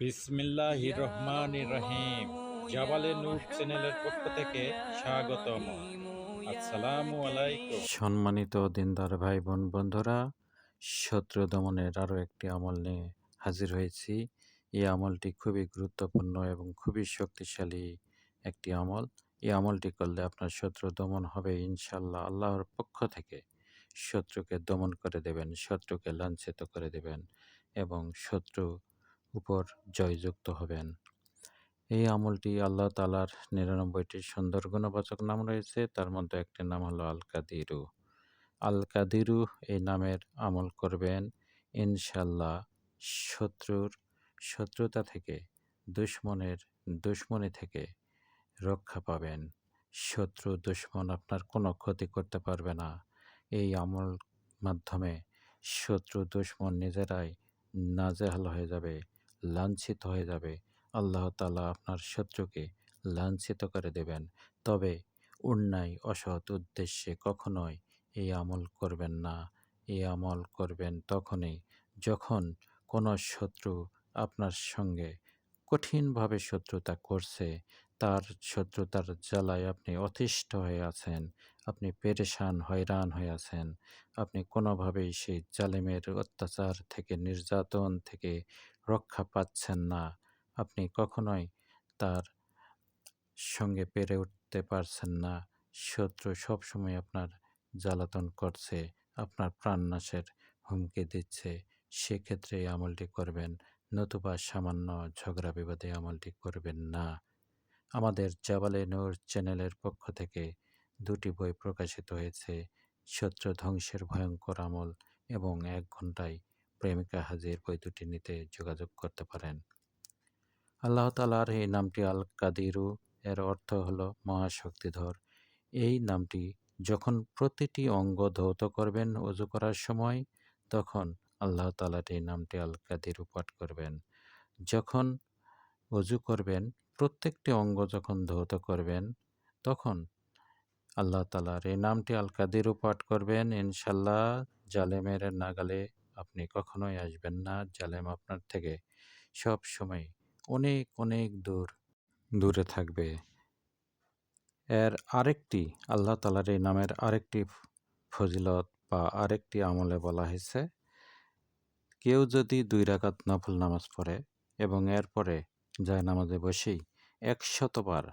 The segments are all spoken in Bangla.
বিসমিল্লাহ রহমান রহিম। জাবালে নূর চ্যানেলের পক্ষ থেকে স্বাগতম। আসসালামু আলাইকুম। সম্মানিত দিনদার ভাই বোন বন্ধুরা শত্রু দমনের আরও একটি আমল নিয়ে হাজির হয়েছি। এই আমলটি খুবই গুরুত্বপূর্ণ এবং খুবই শক্তিশালী একটি আমল। এই আমলটি করলে আপনার শত্রু দমন হবে ইনশাল্লাহ আল্লাহর পক্ষ থেকে। শত্রুকে দমন করে দেবেন শত্রুকে লাঞ্ছিত করে দেবেন এবং শত্রু উপর জয়যুক্ত হবেন। এই আমলটি আল্লাহ তালার নিরানব্বইটি সুন্দর গুণবাচক নাম রয়েছে, তার মধ্যে একটি নাম হলো আল কাদিরু আল কাদিরু এই নামের আমল করবেন ইনশাল্লাহ শত্রুর শত্রুতা থেকে, দুশ্মনের দুশ্মনী থেকে রক্ষা পাবেন। শত্রু, দুশ্মন আপনার কোনো ক্ষতি করতে পারবে না। এই আমল মাধ্যমে শত্রু, দুশ্মন নিজেরাই নাজেহাল হয়ে যাবে। লাঞ্ছিত হয়ে যাবে। আল্লাহ তালা আপনার শত্রুকে লাঞ্ছিত করে দেবেন। তবে অন্যায়, অসৎ উদ্দেশ্যে কখনোই এই আমল করবেন না। এই আমল করবেন তখনই যখন কোনো শত্রু আপনার সঙ্গে কঠিনভাবে শত্রুতা করছে, তার শত্রুতার জ্বালায় আপনি অতিষ্ঠ হয়ে আছেন, আপনি পেরেশান, হয়রান হয়ে আছেন, আপনি কোনোভাবেই সেই জালেমের অত্যাচার থেকে, নির্যাতন থেকে রক্ষা পাচ্ছেন না। আপনি কখনোই তার সঙ্গে পেরে উঠতে পারছেন না। শত্রু সবসময় আপনার জ্বালাতন করছে, আপনার প্রাণনাশের হুমকি দিচ্ছে। সেক্ষেত্রে এই আমলটি করবেন, নতুবা সামান্য ঝগড়া বিবাদে আমলটি করবেন না। আমাদের জাবালে নূর চ্যানেলের পক্ষ থেকে দুটি বই প্রকাশিত হয়েছে, শত্রু ধ্বংসের ভয়ঙ্কর আমল এবং এক ঘন্টায় প্রেমিকা হাজির বই দুটি নিতে যোগাযোগ করতে পারেন। আল্লাহ তালার এই নামটি আল কাদিরু এর অর্থ হল মহাশক্তিধর। এই নামটি যখন প্রতিটি অঙ্গ ধৌত করবেন অজু করার সময়, তখন আল্লাহ তালার এই নামটি আল কাদিরু পাঠ করবেন। যখন অজু করবেন, প্রত্যেকটি অঙ্গ যখন ধৌত করবেন, তখন আল্লাহ তালার এই নামটি আল কাদিরু পাঠ করবেন। ইনশাল্লাহ জালেমের নাগালে আপনি কখনোই আসবেন না জালেম আপনার থেকে। সব সময় অনেক অনেক দূর, দূরে থাকবে। এর আরেকটি, আল্লাহ তালার এই নামের আরেকটি ফজিলত বা আরেকটি আমলে বলা হয়েছে, কেউ যদি দুই রাকাত নফল নামাজ পড়ে এবং এরপরে যায় নামাজে বসেই একশতবার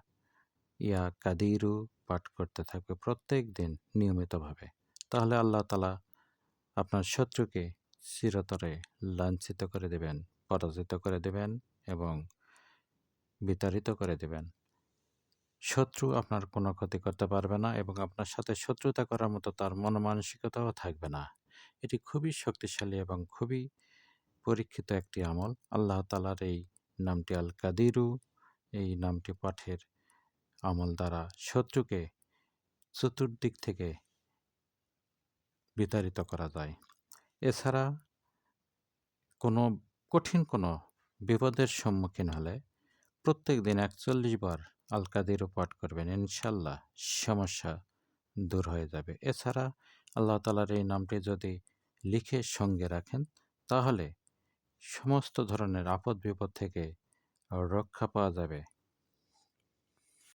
ইয়া কাদিরু পাঠ করতে থাকবে প্রত্যেক দিন নিয়মিতভাবে, তাহলে আল্লাহ তালা আপনার শত্রুকে চিরতরে লাঞ্ছিত করে দেবেন, পরাজিত করে দেবেন এবং বিতাড়িত করে দেবেন। শত্রু আপনার কোনো ক্ষতি করতে পারবে না এবং আপনার সাথে শত্রুতা করার মতো তার মনমানসিকতাও থাকবে না। এটি খুবই শক্তিশালী এবং খুবই পরীক্ষিত একটি আমল। আল্লাহ তালার এই নামটি আল কাদিরু এই নামটি পাঠের আমল দ্বারা শত্রুকে চতুর্দিক থেকে বিতাড়িত করা যায়। এছাড়া কোনো কঠিন কোনো বিপদের সম্মুখীন হলে প্রত্যেক দিন একচল্লিশ বার আল কাদিরও পাঠ করবেন। ইনশাল্লাহ সমস্যা দূর হয়ে যাবে। এছাড়া আল্লাহ তালার এই নামটি যদি লিখে সঙ্গে রাখেন, তাহলে সমস্ত ধরনের আপদ বিপদ থেকে রক্ষা পাওয়া যাবে।